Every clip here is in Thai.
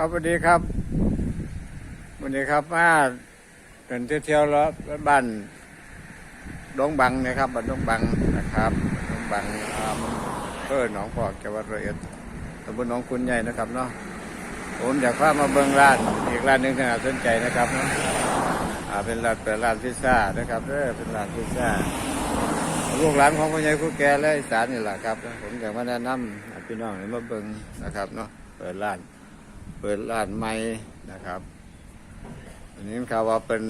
ครับสวัสดีครับวัสดีครับมาเดินเที่ยวๆแล้วบ้านดงบังนะครับบ้านดงบังนะครับดงบังอำเภอหนองพอกจังหวัดร้อยเอ็ดตำบลหนองคุณใหญ่นะครับเนาะผมอยากพามาเบิ่งร้านอีกร้านหนึ่งที่น่าสนใจนะครับเนาะเป็นร้านเปิดร้านพิซซ่านะครับเออเป็นร้านพิซซ่าลูกหลานของพ่อใหญ่คู่แก่และอีสานนี่แหละครับ ผมอยากมาแนะนำพี่น้องให้มาเบิ่งนะครับเนาะเปิดร้าน เปิดร้านใหม่นะครับอันนี้ข่าวว่าเป็น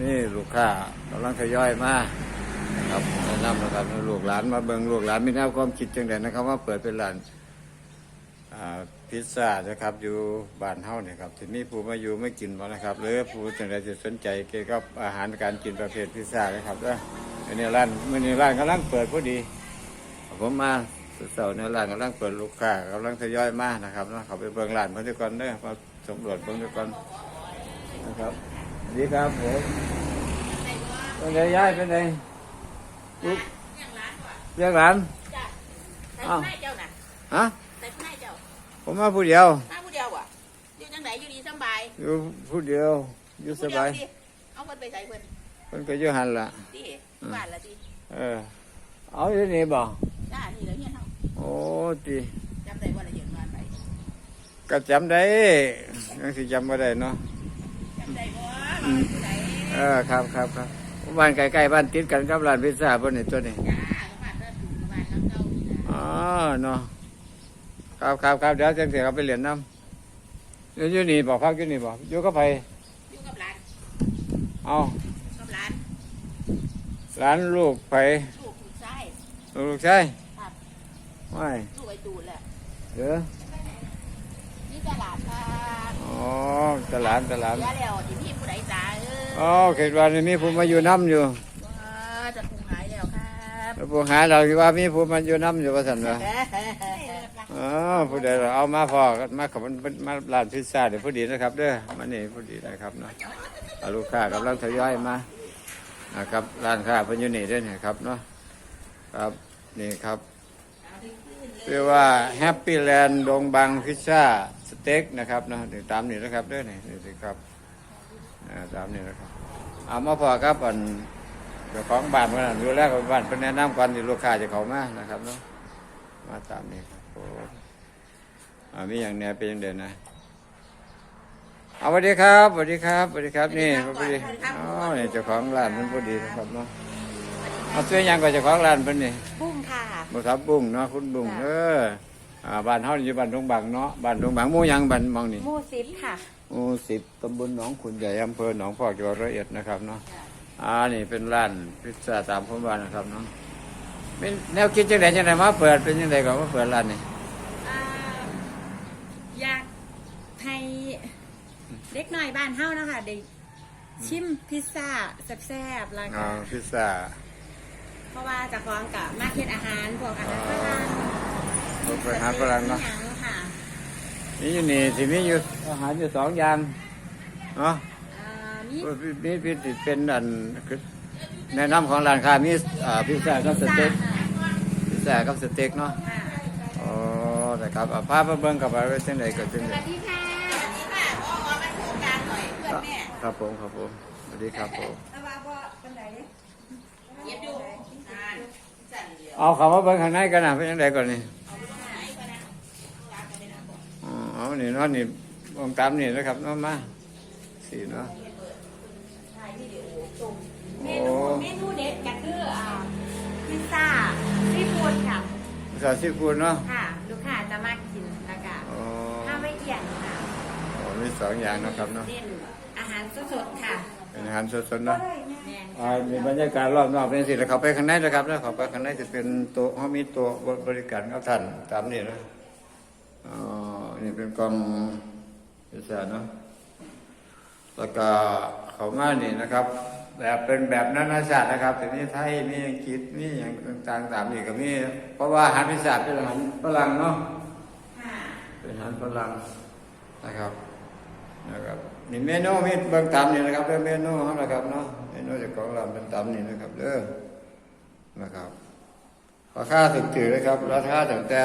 นี่ลูกค้ากำลังทยอยมาครับแนะนำนะครับลูกหลานมาเบิงลูกหลานมีแนวความคิดจังไดนะครับ ว่าเปิดเป็นร้านพิซซ่านะครับ อยู่บ้านเฮ้าเนี่ยครับที่มีผู้มาอยู่ไม่กินบ่นะครับหรือผู้จังใดที่สนใจเกี่ยวกับอาหารการกินประเภทพิซซ่านะครับเด้ออันนี้ร้านมื้อนี้ร้านกำลังเปิดพอดีผมมา เสาร์ในร้านกำลังเปิดลูกค้ากำลังทยอยมานะครับเนาะเขาไปเบิ่งร้านเพิ่นทุกคนเด้อมาสำรวจเบิ่งทุกคนนะครับดีครับผมเป็นไงย้ายเป็นไงลูกอย่างร้านก่อนเรียกหลานจ้ะใส่อ้าวหน้าเจ้าน่ะฮะใส่หน้าเจ้าผมมาผู้เดียวหน้าผู้เดียวอะอยู่จังไหนอยู่ดีสำบายอยู่ผู้เดียวอยู่สผู้เดีบายดิเอาเพิ่นไปใส่เพิ่นเพิ่นก็อยู่หันล่ะดิบ้านละดิเออเอาอยู่นี่บ่จ้านี่แล้วเนี่ยเฮา โอ้ติจำได้ว่าละเอียดบ้านไปก็จำได้ยังสิจำบ่ได้เนาะจำได้บ่ว่าผู้ใดเออครับครับครับบ้านใกล้ๆบ้านติดกันกับร้านพิซซ่าเพิ่นนี่ตัวนี้จ้าบ้านเริ่มถูกบ้านน้ำเก่านี่นะอ๋อเนาะครับครับครับเดี๋ยวจังเสียเขาไปเรียนน้ำอยู่อยู่นี่บอกพักอยู่นี่บอกอยู่กับไผอยู่กับหลานเอากับหลานร้านลูกไผลูกลูกชายลูกชายครับ ไม่ลูกไอ้ตูนแหละเด้อนี่ตลาดค่ะอ๋อตลาดตลาดเสียแล้วที่พี่ผู้ใดจ้าเอออ๋อเขตวันนี้ผมมาอยู่น้ำอยู่ว้าจะคงหายแล้วครับแล้วผู้หาเราที่ว่ามีผมมาอยู่น้ำอยู่ว่าสันวะอ๋อผู้ใดเราเอามาพอก็มาขับมันมาร้านพิซซ่าเดี๋ยวผู้ดีนะครับเด้อมานี่ผู้ดีนะครับเนาะเอาลูกค้ากำลังทยอยมานะครับร้านค้าพิ่นยูนี่ด้วยนะครับเนาะครับนี่ครับ เรียกว่าแฮปปี้แลนด์ดงบังพิซซ่าสเต็กนะครับเนาะนี่ตามนี่นะครับด้วยนี่นี่สิครับอ่าตามนี่นะครับเอามาพอครับอันเจ้าของบ้านเพิ่นนะอยู่แรกบ้านเพิ่นแนะนำก่อนที่ลูกค้าจะเข้ามานะครับเนาะมาตามนี้ครับโอ้อ่ามีอย่างเนี้ยเป็นอย่างเด่นนะเอาสวัสดีครับสวัสดีครับสวัสดีครับนี่พอดีอ๋อเนี่ยเจ้าของร้านเพิ่นพอดีนะครับเนาะ เอาเสื้อยังกับเจ้าของร้านเพิ่นนี่บุ้งค่ะ บ่ครับบุ้งเนาะคุณบุ้งเอออ่าบ้านเฮานี่อยู่บ้านดงบังเนาะบ้านดงบังหมู่หยังบ้านมองนี่มูซิปค่ะ หมู่10ตำบลหนองขุนใหญ่อำเภอหนองพอกจังหวัดร้อยเอ็ดนะครับเนาะอ่านี่เป็นร้านพิซซ่าตามผมบ้านนะครับเนาะเป็นแนวคิดจังไดจังไดมาเปิดเป็นจังไดก็มาเปิดร้านนี่อ่าอยากให้เด็กน้อยบ้านเฮานะคะได้ชิมพิซซ่าแซ่บๆแล้วอ่าก็พิซซ่า เพราะว่าเจะฟ้าของกับมาร์เก็ตอาหารพวกอาหารฝรั่งพวกอาหารฝรั่งเนาะหยังค่ะนี่อยู่นี่สิมีอยู่อาหารอยู่สองอย่างเนาะอ่ามีมีมีมีเป็นอันคือแนะนำของร้านค้ามีอ่าพิซซ่ากับสพิซซ่าเต็กค่ะพิซซ่ากับสเต็กเนาะค่ะอ๋อนะครับเอาพาไปเบิ่งกับอะไรจังไดก็จังสไดวัสดีค่ะนี่ค่ะพอมาโครงการหน่อยเพื่อนแม่ครับผมครับผมสวัสดีครับผมเย็บดูอ่านสั่น เหลียวเอาเข้ามาเบิ่งข้างในกันนะเป็นจังไดก่อนนี่ไหนก็นะร้านก็ได้นะบอกอ๋อเอานี่เนาะนี่วงตามนี่นะครับเนาะมาสี่เนาะถ่ายวิดีโอตรงเมนูเมนูเด็ดก็คืออ่าพิซซ่าซีฟู้ดค่ะภาษาซีฟู้ดเนาะค่ะลูกค้าจะมากินแล้วก็อ๋อข้าวไม่เอี่ยงค่ะอ๋อมีสองอย่างเนาะครับเนาะเด่นอาหารสดๆค่ะเป็นอาหารสดๆเนาะแม่น อ่ามีบรรยากาศรอบนอกเป็นสิแล้วเขาไปข้างในนะครับแล้วเขาไปข้างในจะเป็นโต๊ะเขามีโต๊ะบริการกับท่านตามนี่นะอ๋อนี่เป็นกล่องพิซซ่าเนาะแล้วก็เขามานี่นะครับ แบบเป็นแบบนานาชาตินะครับแต่มีไทยมีอังกฤษมีอย่างต่างๆตามนี่ก็มีเพราะว่าอาหารพิซซ่าเป็นอาหารฝรั่งเนาะค่ะเป็นอาหารฝรั่งนะครับนะครับนี่เมนูมีเบิ่งตามนี่นะครับเรื่องเมนูเขานะครับเนาะ เมนูจากของเราเป็นตานี่นะครับเด้อนะครับราคาถึงถือนะครับ ราคาตั้งแต่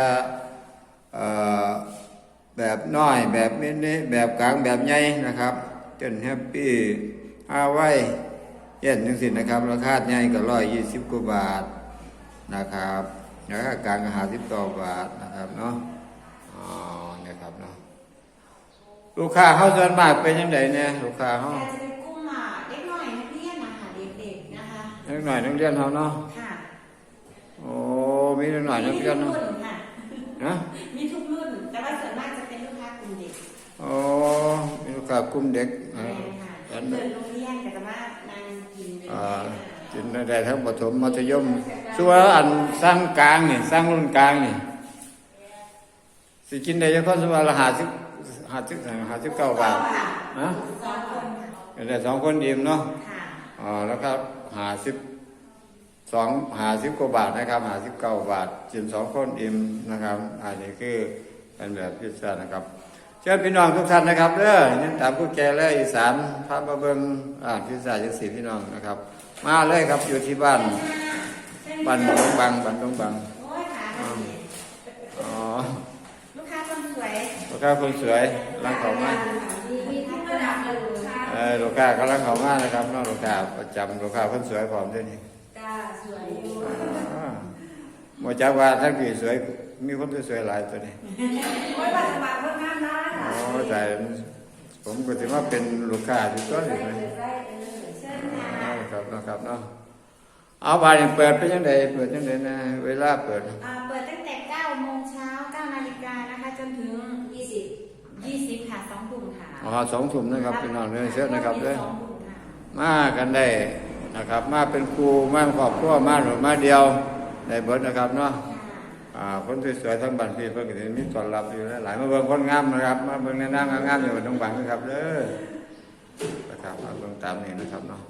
แบบน้อยแบบมินิแบบกลางแบบใหญ่นะครับ จนแฮปปี้อาไว้เย็นจังสินะครับ ราคาใหญ่ก็ร้อยยี่สิบกว่าบาทนะครับราคากลางก็หาสิบต่อบาทนะครับเนาะอ๋อนี่ยครับเนาะลูกค้าเขาส่วนมากเป็นยังไงเนี่ยลูกค้าเขา นะคะเล็กหน่อยนักเรียนเขาเนาะค่ะโอ้มีเล็กหน่อยนักเรียนมีทุเนาะกรุ่นค่ะนะมีทุกรุ่นแต่ว่าส่วนมากจะเป็นลูกค้ากลุ่มเด็กโอ้มีลูกค้ากลุ่มเด็กใช่อ่าค่ะอันเดินโรงเรียนแต่ว่านางกินเป็นอ่ากินได้ทั้งปฐมมัธยมส่วนอันสร้างกลางนี่สร้างรุ่นกลางนี่สิกินได้เฉพาะสมละหาสิบหาสิบหาสิบเก้าบาทนะสองคนค่ะก็ได้สองคนอิ่มเนาะค่ะอ๋อแล้วครับ หาสิบสองหาสิบกว่าบาทนะครับหาสิบเก้าบาทจิมสองคนอิ่มนะครับ อันนี้คือเป็นแบบพิเศษนะครับเชิญพี่น้องทุกท่านนะครับเด้อนี่ตามผู้แก่และอีสานพระมาเบิงอ่าพิเศษจังสีพี่น้องนะครับ มาเลยครับอยู่ที่บ้านบ้านดงบังบ้านดงบัง โอ้ยค่ะค่ะ อ๋อ ลูกค้าคนส วยลูกค้าคนสวยรังเขามากมีมีทั้งระดับเลยค่ะเออลูกค้ากำลังเขามากนะครับน้องลูกค้าประจำลูกค้าคนสวยพร้อมด้วยนี่จ้าสวยอยู่อ่าหมอจักว่าทั้งผีสวยมีคนสวยหลายตัวนี้โอ้ยปัจจุบันเพิ่งงานนะอ๋อแต่ผมก็ถือว่าเป็นลูกค้าที่ต้นอยู่เลยได้เออเชิญค่ะอ่าครับเนาะครับเนาะเอาบานนี่เปิดไปยังไงเปิดยังไงนะเวลาเปิดอ่าเปิดตั้งแต่9โมงเช้า9 นาฬิกานะคะจนถึง20 20ค่ะ2ทุ่มค่ะอ๋อสองทุ่มนะครับพี่น้องเด้อเชิญนะครับเด้อสองทุ่มค่ะมากันได้นะครับ มาเป็นครูมาเป็นครอบครัวมาหรือมาเดียวได้เบิดนะครับเนาะค่ะอ่าคนสวยๆทั้งบ้านพี่เพิ่นก็สิมีต้อนรับอยู่หลายๆมาเบิ่งคนงามนะครับ มาเบิ่งในนางงามๆอยู่ตรงบังนะครับเด้อนะครับมาเบิ่งตามนี้นะครับเนาะ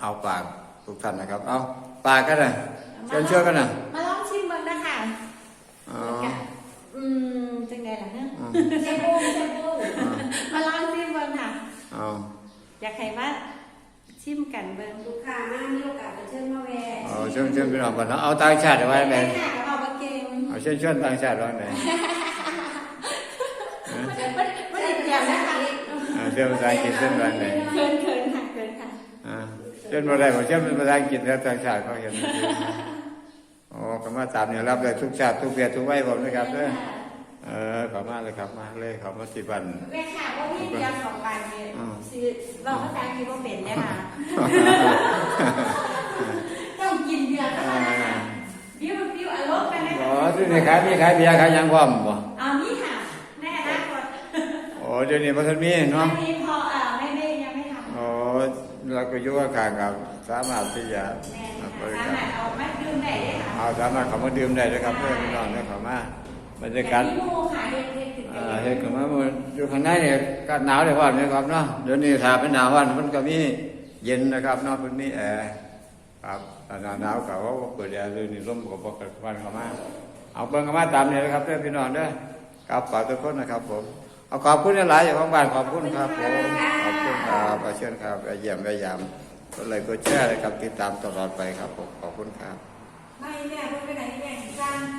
เอาปากทุกท่านนะครับ เอาปากกันนะเชิญเชื่อกันนะมาลองชิมเบิ่งนะคะ อ๋ออืมจังไดล่ะเนี่ยอ๋อเชฟบูเชฟบูมาลองชิมเบิ่งค่ะ เอาอยากให้ว่าชิมกันเบิ่งลูกค้ามามีโอกาสจะเชิญมาแวะเอาเชิญเชิญพี่น้องบ้านเนาะเอาต่างชาติไว้ไหมเป็นค่ะกับเอาบะเกงเอาเชิญเชิญต่างชาติไว้ไหนมันมันติดเดียวนะคะอ่าเชิญภาษาอังกฤษเชิญไว้ไหนเคินเคินค่ะเคินค่ะ อ่าเชิญบ่ได้บ่เชิญเป็นภาษาอังกฤษแล้วต่างชาติเขาเห็น อ๋อก็มาตามเนี่ยรับได้ทุกชาติทุกเพียทุกวัยผมนะครับเด้อเออขอมาเลยครับมาเลยขอมาสิบันแม่ค่ะว่าพี่เดียวสองใบเนี่ยอืมซื้อเราภาษาอังกฤษว่าเป็นเนี่ยค่ะต้องกินเบียร์เข้ามานะคะบิ้วบิ้วอารมณ์กันนะอ๋อคะที่นี่ขายมีขายเบียร์ขายหยังพร้อมบ่เอานี่ค่ะแม่นะกดโอ้เดี๋ยวนี้บ่ทันมีอัเนาะนนี้พอเอ่อไม่ไม่ยังไม่ทำโอ้เราก็อยู่ข้างๆกับสามารถที่จะแม่บค่ะริสาการมารถเอามาดื่มได้ เอาสามารถเขามาดื่มได้นะครับเพื่อนพี่น้องนี่ยเขามาบรรยากาศแต่ที่มูค่ะเฮ็ดเฮ็ดถึงอ่าเฮ็ดเข้ามาอยู่ข้างในเนี่ยก็หนาวได้พร้อมนะครับเนาะเดี๋ยวนี้ถ้าเป็นหนาววันมันก็มีเย็นนะครับเนาะเพิ่นมีแอร์ครับหน้าหนาวก็ว่าเปิดแอร์เลยนี่ลมก็บ่กระวันเข้ามาเอาเบิ่งกันมาตามนี้นะครับเพื่อนพี่น้องเด้อครับฝากทุกคนนะครับผมเอาขอบคุณหลายๆอย่างของบ้านขอบคุณครับผมขอบคุณครับเอเชิญครับไปเยี่ยมไปยามก็เลยก็แชร์เลยครับติดตามตลอดไปครับผมขอบคุณครับ ไม่แม่เพิ่งไปไหนแม่จ้าง